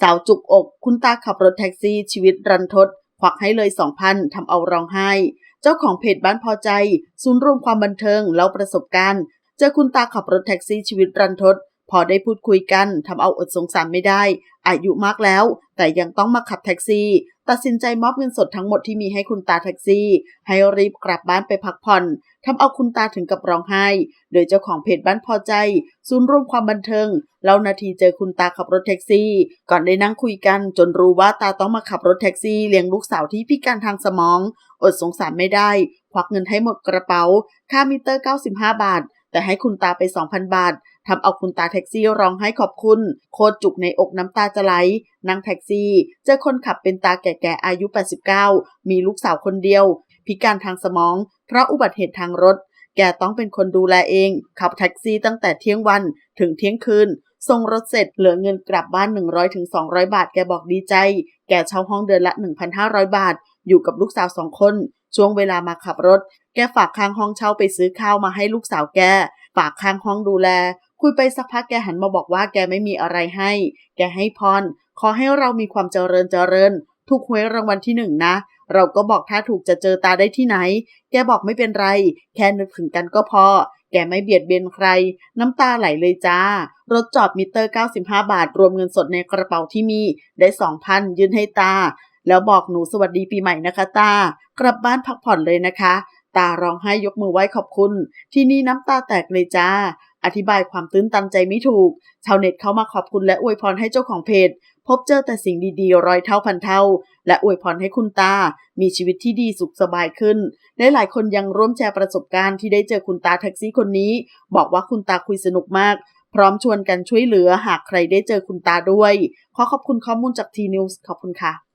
สาวจุกอก คุณตาขับรถแท็กซี่ชีวิตรันทดควักให้เลยสองพันทำเอาร้องไห้ เจ้าของเพจบ้านพอใจ ศูนย์รวมความบันเทิงเล่าประสบการณ์ เจอคุณตาขับรถแท็กซี่ชีวิตรันทด พอได้พูดคุยกันทำเอาอดสงสารไม่ได้ อายุมากแล้ว แต่ยังต้องมาขับแท็กซี่ ตัดสินใจมอบเงินสดทั้งหมดที่มีให้คุณตาแท็กซี่ ให้รีบกลับบ้านไปพักผ่อนทำเอาคุณตาถึงกับร้องไห้ โดยเจ้าของเพจบ้านพอใจ ศูนย์รวมความบันเทิงเล่านาทีเจอคุณตาขับรถแท็กซี่ ก่อนได้นั่งคุยกันจนรู้ว่าตาต้องมาขับรถแท็กซี่เลี้ยงลูกสาวที่พิการทางสมอง อดสงสารไม่ได้ วักเงินให้หมดกระเป๋า ค่ามิเตอร์ 95 บาท แต่ให้คุณตาไป 2,000 บาททำเอาคุณตาแท็กซี่ร้องให้ขอบคุณ โคตรจุกในอกน้ำตาจะไหล นั่งแท็กซี่ เจอคนขับเป็นตาแก่ๆอายุ 89 มีลูกสาวคนเดียว พิการทางสมอง เพราะอุบัติเหตุทางรถ แกต้องเป็นคนดูแลเอง ขับแท็กซี่ตั้งแต่เที่ยงวันถึงเที่ยงคืนส่งรถเสร็จเหลือเงินกลับบ้าน 100-200ถึง200บาท แกบอกดีใจ แกเช่าห้องเดือนละ 1,500 บาท อยู่กับลูกสาวสองคน ช่วงเวลามาขับรถ แกฝากข้างห้องเช่าไปซื้อข้าวมาให้ลูกสาวแก ฝากข้างห้องดูแล คุยไปสักพักแกหันมาบอกว่าแกไม่มีอะไรให้ แกให้พร ขอให้เรามีความเจริญเจริญ ถูกหวยรางวัลที่หนึ่งนะ เราก็บอกถ้าถูกจะเจอตาได้ที่ไหน แกบอกไม่เป็นไร แค่นึกถึงกันก็พอ แกไม่เบียดเบียนใคร น้ำตาไหลเลยจ้า รถจอดมิเตอร์ 95 บาท รวมเงินสดในกระเป๋าที่มี ได้ 2,000 ยื่นให้ตา แล้วบอกหนูสวัสดีปีใหม่นะคะตา กลับบ้านพักผ่อนเลยนะคะ ตาร้องไห้ยกมือไหว้ขอบคุณ ที่นี่น้ำตาแตกเลยจ้า อธิบายความตื้นตันใจไม่ถูก ชาวเน็ตเข้ามาขอบคุณและอวยพรให้เจ้าของเพจ พบเจอแต่สิ่งดีๆ ร้อยเท่าพันเท่า และอวยพรให้คุณตา มีชีวิตที่ดีสุขสบายขึ้น และหลายคนยังร่วมแชร์ประสบการณ์ที่ได้เจอคุณตาแท็กซี่คนนี้ บอกว่าคุณตาคุยสนุกมากพร้อมชวนกันช่วยเหลือหากใครได้เจอคุณตาด้วย ขอขอบคุณข้อมูลจากทีนิวส์ขอบคุณค่ะ